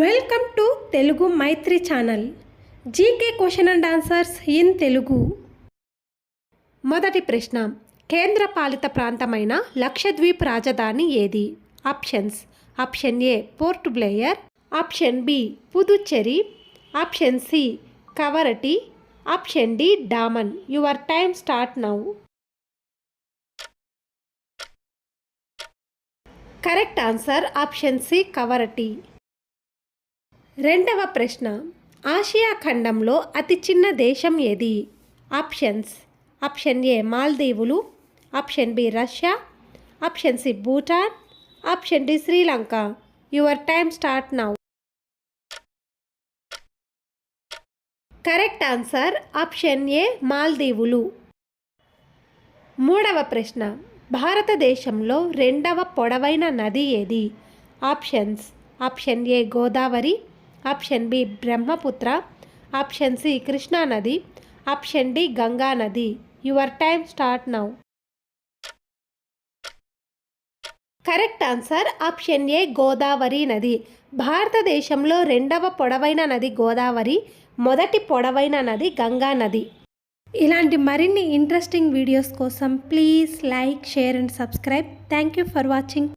Welcome to Telugu Maitri channel. GK question and answers in Telugu. మొదటి ప్రశ్న కేంద్ర పాలిత ప్రాంతమైన లక్షద్వీప్ రాజధాని ఏది? Options option A Port Blair option B Puducherry option C Kavaratti option D Daman. Your time start now. Correct answer option C Kavaratti. రెండవ ప్రశ్న. Asia ఖండంలో అతి చిన్న దేశం ఏది? Options. Option A మాల్దీవులు. Option B Russia. Option C Bhutan. Option D Sri Lanka. Your time start now. Correct answer option A మాల్దీవులు. మూడవ ప్రశ్న. భారతదేశంలో రెండవ పొడవైన నది ఏది? Options. Option A Godavari. Option B Brahmaputra option C Krishna నది option D Ganga నది your time start now. Correct answer option A Godavari నది. భారతదేశంలో రెండవ పొడవైన నది గోదావరి మొదటి పొడవైన నది గంగా నది ఇలాంటి మరిన్ని ఇంట్రెస్టింగ్ వీడియోస్ కోసం please like share and subscribe. Thank you for watching.